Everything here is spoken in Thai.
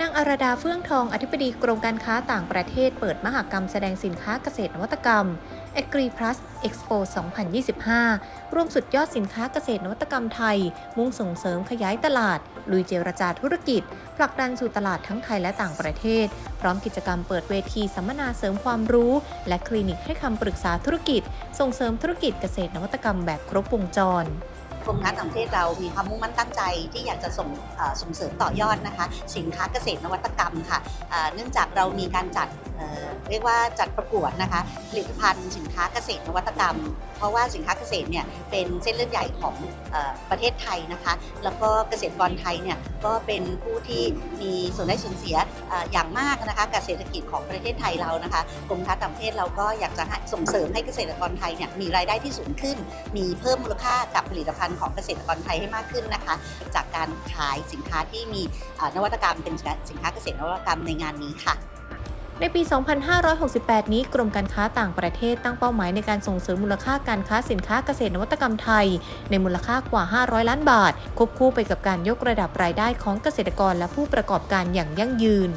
นางอารดาเฟื่องทองอธิบดีกรมการค้าต่างประเทศเปิดมหกรรมแสดงสินค้าเกษตรนวัตกรรม a g r i Plus Expo 2025 ร่วมสุดยอดสินค้าเกษตรนวัตกรรมไทย มุ่งส่งเสริมขยายตลาด ลุยเจรจาธุรกิจ ผลักดันสู่ตลาดทั้งไทยและต่างประเทศ พร้อมกิจกรรมเปิดเวทีสัมมนาเสริมความรู้ และคลินิกให้คำปรึกษาธุรกิจ ส่งเสริมธุรกิจเกษตรนวัตกรรมแบบครบวงจร กรมการต่างประเทศเรามีความมุ่งมั่นตั้งใจที่อยากจะส่งเส่งเสริมต่อยอดนะคะ สินค้าเกษตรนวัตกรรมค่ะเนื่องจากเรามีการจัด เรียกว่าจัดประกวดนะคะผลิตภัณฑ์สินค้าเกษตรนวัตกรรม เพราะว่าสินค้าเกษตรเนี่ยเป็นเส้นเลือดใหญ่ของอประเทศไทยนะคะแล้วก็เกษตรกรไทยเนี่ยก็เป็นผู้ที่มีส่วนได้ส่วนเสียออย่างมากนะคะกับเศรษฐกิจของประเทศไทยเรานะคะกรมค้าต่างประเทศเราก็อยากจะส่งเสริมให้เกษตรกรไทยเนี่ยมีรายได้ที่สูงขึ้น มีเพิ่มมูลค่ากับผลิตภัณฑ์ของเกษตรกรไทยให้มากขึ้นนะคะ จากการขายสินค้าที่มีนวัตกรรมเป็นสินค้าเกษตรนวัตกรรมในงานนี้ค่ะ ในปี 2568 นี้กรมการค้าต่างประเทศตั้งเป้าหมายในการส่งเสริมมูลค่าการค้าสินค้าเกษตรนวัตกรรมไทย ในมูลค่ากว่า 500 ล้านบาท ควบคู่ไปกับการยกระดับรายได้ของเกษตรกรและผู้ประกอบการอย่างยั่งยืน